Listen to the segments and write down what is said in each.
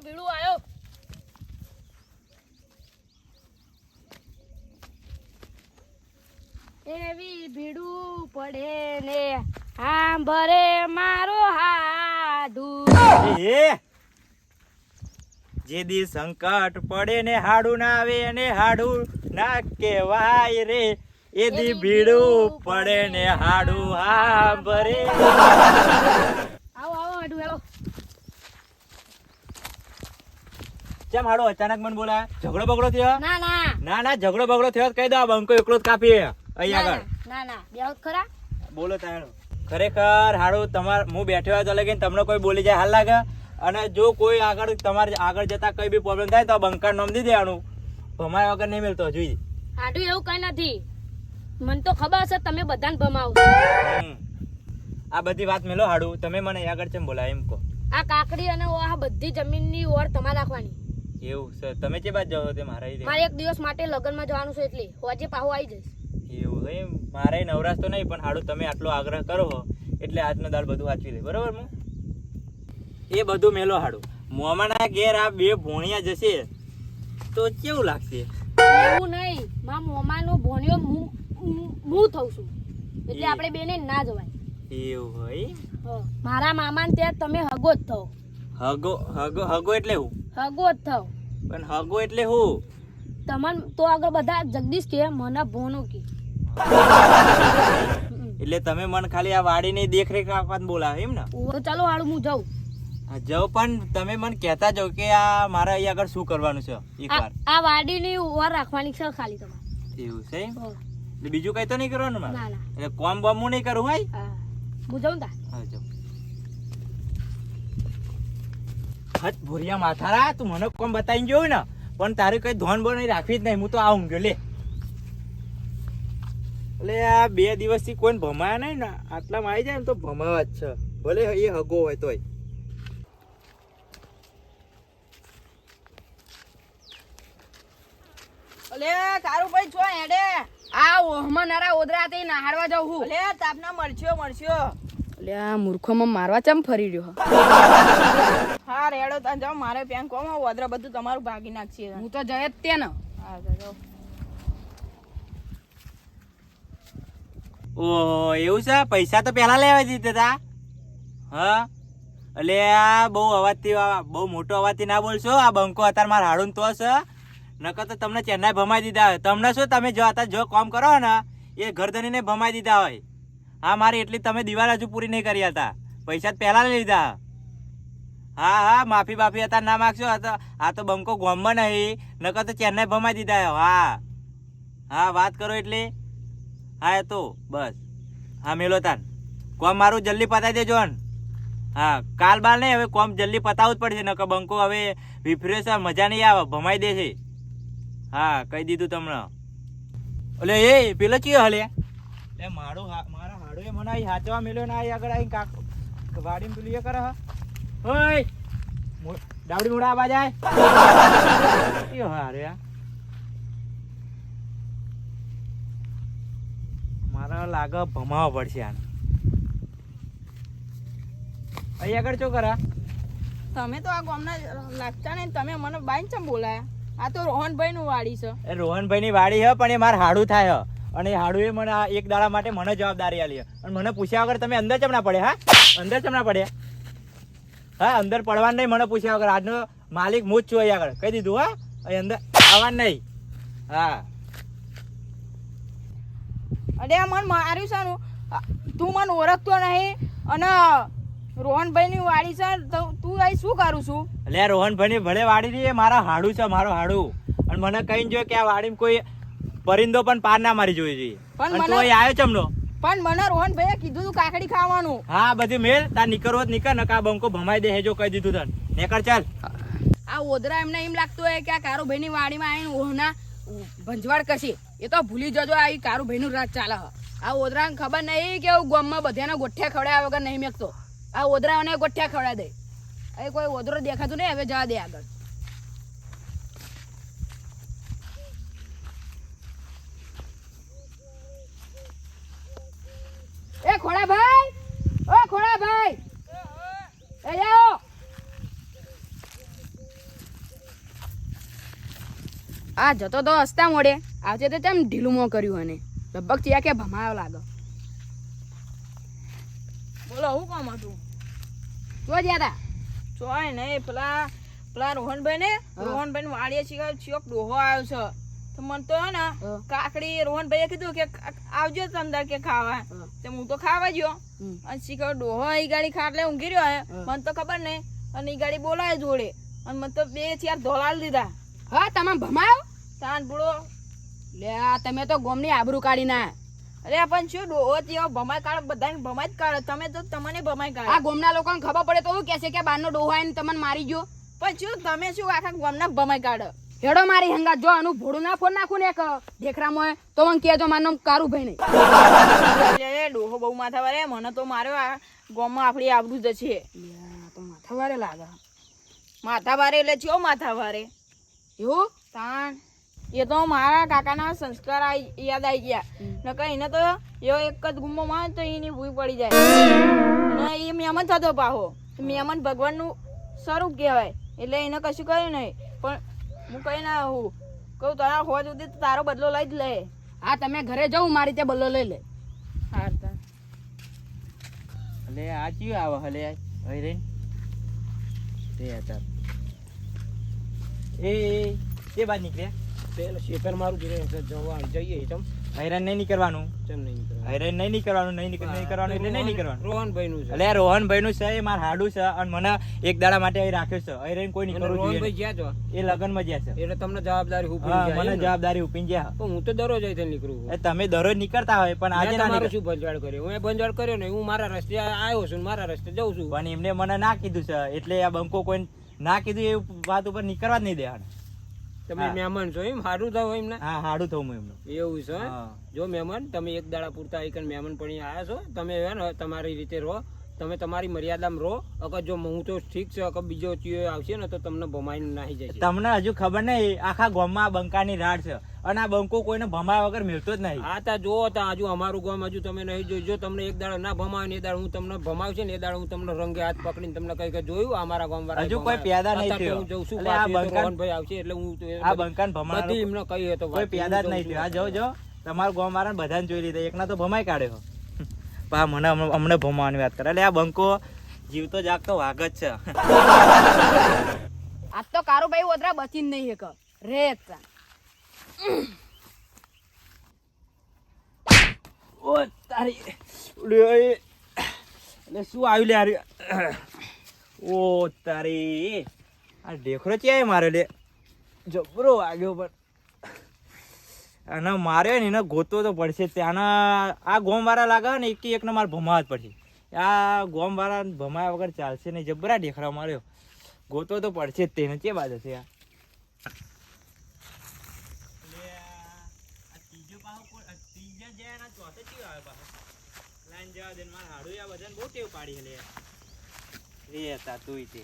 ભીડું આવ્યો એવી ભીડું પડે ને ભરે મારો હાડુ એ જે દી સંકટ પડે ને હાડું ના આવે ને હાડું ના કહેવાય રે. એ દી ભીડું પડે ને હાડું હા ભરે આવો આવો હાડુ આવો ચમ હાડો? અચાનક મને બોલાય ઝઘડો બગડો થયો? ના ના. ના ના ઝઘડો બગડો થયો કહી દો આ બંકો એકલો જ કાપી અહીં આગળ. ના ના બેહો ખરા? બોલો તાણો ખરેખર હાડો તમાર હું બેઠો હોય તો લગીને તમને કોઈ બોલી જાય હાલ લાગે. અને જો કોઈ આગળ તમારે આગળ જતા કઈ બી પ્રોબ્લેમ થાય તો બંકાર નામ દી દેવાનું. ભમાય વગર નહીં મળતો જોઈ. હાડું એવું કઈ નથી. મને તો ખબર છે તમે બધાને ભમાવો. આ બધી વાત મેલો હાડું. તમે મને આગળ ચેમ બોલાય એમ કહો? આ કાકડી અને આ બધી જમીનની ઓર તમારે રાખવાની. એવું છે. તમે જે બાદ જાઓ તે મારા મારે એક દિવસ માટે લગ્નમાં જવાનું છે એટલે હોજે પાહો આવી જઈશ. એવું હે મારે નવરાશ તો નહીં પણ હાડું તમે આટલો આગ્રહ કરો હો એટલે આજનો દાળ બધું વાંચવી લે. બરોબર હું એ બધું મેલો હાડું. મોમાના ઘેર આ બે ભોણિયા જશે તો કેવું લાગશે? એવું નહીં. મા મોમાનો ભોણિયો હું થઉં છું. એટલે આપણે બેને ના જવાય. એવું હોય. મારા મામાને ત્યાં તમે હગો જ થો. હગો હગો હગો એટલે હું. હગો જ થાવ. પણ હગો એટલે હું? તમને તો આગળ બધા જગદીશ કે મને ભોનો કે. એટલે તમે મને ખાલી આ વાડીની દેખરેખ રાખવાનું બોલાવે એમ ને? તો ચાલો હાડું હું જાઉં. જાઉં પણ તમે મને કહેતા જાઓ કે આ મારા અહીંયા આગળ શું કરવાનું છે એકવાર. આ વાડીની ઓર રાખવાની છે ખાલી તમારે. એવું છે એટલે બીજું કઈ તો નહીં કરવાનું મારે? એટલે કોમ બોમ હું નહીં કરું હોય? હા. હું જાઉં તા હા જાઓ. હટ ભૂરિયા માથારા તું મને કોમ બતાવીને જોયું ને? પણ તારે કઈ ધોન બોન રાખવી જ નહીં હું તો આવું ગયો લે. એટલે આ બે દિવસથી કોઈ ભમાયા નહીં ને આટલામાં આવી જાય ને તો ભમાવા જ છે. ભલે એ હગો હોય તોય. અલે તારું ભાઈ છો હેડે. આ ઓહમાં નારા ઓદરા તે નાહાડવા જાઉં હું. અલે તાપના મળશ્યો મળશ્યો. એટલે આ મૂર્ખોમાં મારવા ચમ ફરી રહ્યો હા? રેડો તા જાઓ મારે પેન કોમ વદ્ર બધું તમારું ભાગી નાખશે. હું તો જય જ તે ને. હા ઓહો એવું છે? પૈસા તો પહેલા લેવા દીધા હતા હા? એટલે આ બહુ અવાજથી બહુ મોટો અવાજથી ના બોલશો? આ બંકો અત્યારે મારા હાડું તો છે. નકર તો તમને ચેન્નાઈ ભમાઈ દીધા હોય. તમને શું તમે જો અત્યારે જો કામ કરો ને એ ઘરધનીને ભમાઈ દીધા હોય. હા, મારી એટલી તમે દિવાલ હજુ પૂરી નહીં કરી હતા. પૈસા પહેલાં લઈ લીધા. હા હા, માફી બાફી હતા ના માગશો. આ તો બંકો ગોમમાં નહીં. નકર તો ચેન્નાઈ ભમાઈ દીધા. હા. હા, વાત કરો એટલે. હા, એ તો. બસ. હા, મેલો તાન. કોમ મારું જલ્દી પતાવી દેજો હા, કાલ બાલ નહીં, હવે કોમ જલ્દી પતાવવું જ પડશે. નકર બંકો હવે વિફ્રેશ છે મજા નહીં આવે, ભમાઈ દે છે હા, કહી દીધું તમને. એટલે એ, પેલો ચિયો હલે? એ મારું હા- મને અહીં હાચવા મેલ્યો ને અહીં આગળ અહીં કાક વાડીમાં પેલું એ કરે હોય ડાબડી મોડા આવા જાય. કયો હારે આ. મારા લાગે ભમાવા પડશે આને. અહીં આગળ શું કરા? તમે તો આ ગામના લાગતા ને તમે મને બાઈ ચમ બોલાયા? આ તો રોહનભાઈ નું વાડી છે. એ રોહનભાઈ ની વાડી હે પણ એ મારે હાડું થાય હે. અને હાડુએ મને આ એક દાડા માટે મને જવાબદારી આલી અને મને પૂછ્યા વગર તમે અંદર ચમ ના પડે હા? અંદર ચમ ના પડે હા અંદર પડવાનું નહીં મને પૂછ્યા વગર. આજનો માલિક હું જ છું અહીં આગળ. કહી દીધું હા? અહીં અંદર આવવાનું નહીં. હા. અરે મન માર્યું છે તું મને ઓળખતો નહીં. અને રોહનભાઈ ની વાડી છે તું અહીં શું કરું છું? એટલે રોહનભાઈ ની ભલે વાડી ની મારા હાડું છે મારો હાડું. અને મને કહીને જો કે આ વાડીમાં કોઈ પરિંદો પણ પાર ના મારી જોવી જોઈએ પણ તો અહીં આવ્યો ચમનો? પણ મને રોહનભાઈએ કીધું તું કાકડી ખાવાનું. હા બધી મેલ તાર નીકળવો જ નીકળ નકા બંકો ભમાઈ દે હેજો કહી દીધું તને. નેકર ચાલ. આ ઓદરા એમને એમ લાગતું હોય કે આ કારુભાઈ ની વાડીમાં આવીને ઓહના ભંજવાડ કરશે. એ તો ભૂલી જજો આ કારુભાઈ નું રાજ ચાલે હ. આ ઓદરાને ખબર નહીં કે ગામમાં બધાને ગોઠિયા ખવડાવ્યા વગર નહીં મેકતો. આ ઓદરાઓને ગોઠિયા ખવડાવી દે. એ કોઈ ઓદરો દેખાતું નહીં હવે જવા દે આગળ. ખોડા ભાઈ ઓ ખોડા ભાઈ એ જાઓ! આ જતો તો હસતા મોડે આજે તો તેમ ઢીલું મો કર્યું અને લગભગ ત્યાં કે ભમાયો લાગો. બોલો હું કામ હતું? તો જ્યાં તા ચોય નહીં પેલા પેલા રોહનભાઈ ને રોહનભાઈ વાળીએ છીએ ડોહો આવ્યો છે. મને તો ને કાકડી રોહન રોહનભાઈએ કીધું કે આવજો તમદાર કે ખાવા. તો હું તો ખાવા ગયો. હમ. અને શીખર ડોહો એ ગાડી ખાટલે ઊંઘી રહ્યો મને તો ખબર નહીં. અને એ ગાડી બોલાય જોડે. અને મને તો બે ચાર ધોલાલ દીધા. હા તમે ભમાયો? તાન બુડો લે તમે તો ગોમની આબરૂ કાઢી ના. અરે પણ શું ડોહો તેઓ ભમાય કાઢ? બધાને ભમાય જ કાઢે. તમે તો તમને ભમાય આ કાઢે ગોમના લોકોને ખબર પડે તો શું કહેશે કે બારનો ડોહો આવીને તમને મારી ગયો? પણ શું તમે શું આખા ગોમના ભમાય કાઢે? હેડો મારી હંગા જો આનું ભોડું ના ફોન નાખું ને એક ઢેખરામાં તો મને કહેજો મારું નામ કારુભાઈ નહીં. અરે ડોહો બહુ માથા વારે મને તો માર્યો આ ગોમમાં આપણી આવડું જ છે. તો માથા વારે લાગે. માથા વારે એટલે ચો માથા વારે એવું? તાણ. એ તો મારા કાકાના સંસ્કાર યાદ આવી ગયા. નકર એને તો એવો એક જ ગુમો માં તો એની ભૂઈ પડી જાય. એ મેમન થતો પાહો. મેમન ભગવાનનું સ્વરૂપ કહેવાય. એટલે એને કશું કર્યું નહીં. પણ હું કઈ ના હું કહું તારા હોવા સુધી તો તારો બદલો લઈ જ લે. હા તમે ઘરે જવું મારી ત્યાં બદલો લઈ લે. હાર તાર. એટલે આ ચિયો આવે હલે અહીં રહીને. તે હતા એ એ, તે બાદ નીકળ્યા. પેલા શેતર મારું ઘરે જવા જઈએ તમ હૈરાન નહીં નીકળવાનું. ચમ નહીં. હૈરાન નહીં નીકળવાનું નહીં નીકળ- નહીં કરવાનું એટલે નહીં નીકળવાનું. રોહનભાઈનું છે. એટલે રોહનભાઈ નું છે એ માર હાડું છે અને મને એક દાડા માટે અહીં રાખ્યો છે. હૈરાન કોઈ નીકળવું રોહનભાઈ જોઈએ જ્યાં છો? એ લગનમાં જ્યાં છે. એટલે તમને જવાબદારી ઉપી જાય મને જવાબદારી ઉપીન ગયા પણ હું તો દરરોજ અહીં નીકળું એ તમે દરરોજ નીકળતા હોય પણ આજે મેં ના તમારું શું ભંજાળ કર્યો? હું એ ભંજાળ કર્યો ને હું મારા રસ્તે આવ્યો છું મારા રસ્તે જઉં છું. પણ એમને મને ના કીધું છે એટલે આ બંકો કોઈ ના કીધું એ વાત ઉપર નીકળવા જ નહીં દેવાના. તમે મહેમાન છો એમ? સારું થાવ એમને? હા હાડું થવું હું એમનું. એવું છે. જો મહેમાન તમે એક દાડા પૂરતા એક મહેમાન પણ આવ્યા છો. તમે તમારી રીતે રહો. તમે તમારી મર્યાદામાં રહો. અગર જો હું તો ઠીક છે અગર બીજો ચીયો આવશે ને તો તમને ભમાઈને નાહી જશે. તમને હજુ ખબર નહીં આખા ગામમાં બંકાની રાડ છે. અને આ બંકો કોઈને ભમાયા વગર મળતો જ નહીં. આ તા જોવો તા હજુ અમારું ગામ હજુ તમે નહીં જોયું. જો તમને એક દાડો ના ભમાવે ને એ દાડો હું તમને ભમાવશે ને એ દાડો હું તમને રંગે હાથ પકડીને તમને કઈ કઈ જોયું અમારા ગામ હજુ કોઈ પેદા નહીં થયો. હું જઉં છું આ બંકાન- ભાઈ આવશે એટલે હું આ બંકાન ભમાવાનો બધી એમને કહી હતો કોઈ પેદા જ નહીં થયો. આ જો જો તમારું ગામ વાળાને બધાને જોઈ લીધા. એકના તો ભમાઈ કાઢ્યો. આ મને અમને ભમાવાની વાત કરે. એટલે આ બંકો જીવતો જાગતો વાઘ જ છે. આજ તો કારુભાઈ ઓદરા બચી જ નહીં એક રે ઓ તારી ઉડ્યો એટલે શું આવ્યું લે આર્યું? ઓ તારી આ ઢેખરો ક્યાંય મારે લે? જબરો વાગ્યો પણ. આને માર્યો ને એને ગોતવો તો પડશે. જ તે આ ગોમ વાળા લાગે ને એક એકને મારે ભમાવા જ પડશે. આ ગોમ વાળા ભમાયા વગર ચાલશે નહીં. જબરા ઢેખરા માર્યો. ગોતવો તો પડશે જ તેને. કે બાદ હશે આ એ હતા તુંય તે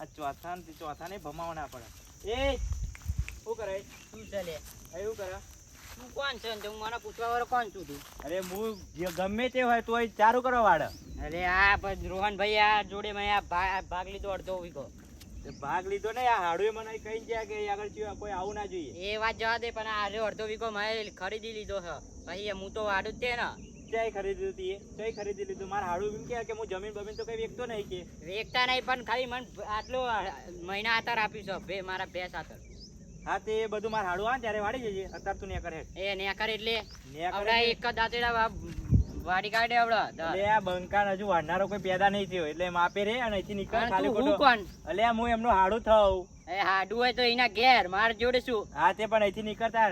આ ચોથા ને ચોથા ને ભમાવા ના પડે એ શું કરે? શું ચાલે? એવું કરે? તું કોણ છે હું મને પૂછવા વાળો કોણ છું તું? અરે હું જે ગમે તે હોય તોય ચારું કરવા વાળો. અરે આ પછી રોહનભાઈ આ જોડે મેં આ ભાગ લીધો અડધો વીઘો. ભાગ લીધો ને આ હાડુએ મને કહી ગયા કે આગળ ચિયો કોઈ આવું ના જોઈએ. એ વાત જવા દે પણ આ રહ્યો અડધો વીઘો મેં ખરીદી લીધો છે ભાઈ હું તો વાડું જ તે ને. ક્યાંય ખરીદી હતી ક્યાંય ખરીદી લીધું? મારે હાડું એમ કે કે હું જમીન બમીન તો કઈ વેચતો નહીં કે. વેચતા નહીં પણ ખાલી મને આટલો મહિના આતર આપ્યું છે મારા ભેંસ આતર હા તે બધું મારે હાડું આવે ત્યારે વાળી જજે. અત્યારે તું નેકર હેઠ એ નેકર એટલે? નેકર આવડા એક દાંતેડા વાડી કાઢે આવડા એટલે આ બંકાન હજુ વાળનારો કોઈ પેદા નહીં થયો. એટલે માપે રે અને અહીંથી નીકળ ખાલી ખોટો. કોણ એટલે હું એમનો હાડું થઉં. એ હાડું હોય તો એના ઘેર માર જોડે શું? હા તે પણ અહીંથી નીકળતા.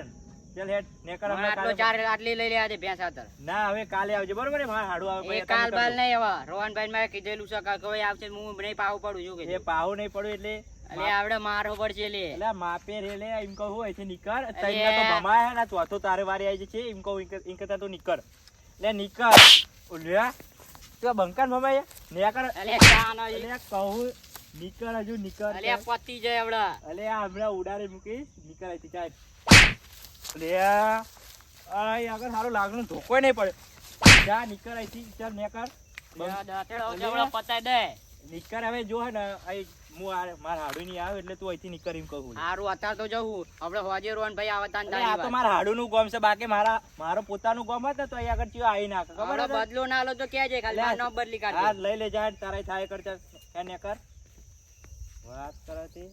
ચાલ હેડ નેકર આટલો ચાર આટલી લઈ લેવા દે ભેંસ આતર. ના હવે કાલે આવજો. બરોબર મારે હાડું આવે એ કાલ બાલ. નહીં આવા. રોહનભાઈ મેં કીધેલું છે કે કોઈ આવશે હું નહીં પાવું પડું છું કે એ પાવું નહીં પડ્યું એટલે અલે આવડે મારો પડશે લે. અલે માપે રે લે એમ કહું હોય છે નીકળ. તઈને તો ભમાય ને ચોથો તારે વારી આવી છે એમ કહું ઇન્ક કરતા તું નીકળ. લે નીકળ. ઓલ્યા તો બંકાન ભમાય નેકર અલે કાન અલે કહું. નીકળ હજુ નીકળ. અલે પતી જાય આવડે. અલે આ હમણાં ઉડાડી મૂકીશ. નીકળ આઈ ચાલ. અલે આ અહીં આગળ સારું લાગணும் ધોકો નહીં પડે જા નીકળ અહીંથી ચાલ નેકર દાંતેડો આવશે આવડે પતાઈ દે. નિકર હવે જો હે ને અહીં હું આ મારા હાડું ની આવે એટલે તું અહીંથી એમ કહું હારું અત્યારે તો જવું આપણે હોજે રોહન ભાઈ આવતા ને આ તો મારા હાડું નું ગોમ છે બાકી મારા મારો પોતાનું ગોમ હતો તો અહીંયા આગળ આવી નાખે ખબર બદલો ના લો તો ક્યાં ખાલી નો બદલી કાઢ હા લઈ લે જા તારે થાય કરતા એને કર. વાત કરતી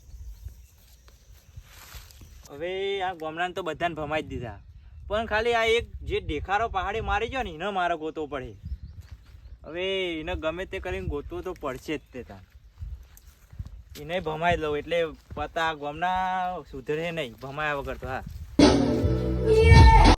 હવે આ ગોમડાને તો બધાને ભમાઈ જ દીધા. પણ ખાલી આ એક જે દેખારો પહાડી મારી ગયો ને એનો મારો ગોતો પડે. હવે એને ગમે તે કરીને ગોતવું તો પડશે જ તે તાર. એને ભમાઈ લઉં એટલે પતા ગોમના સુધરે નહીં, ભમાયા વગર તો હા.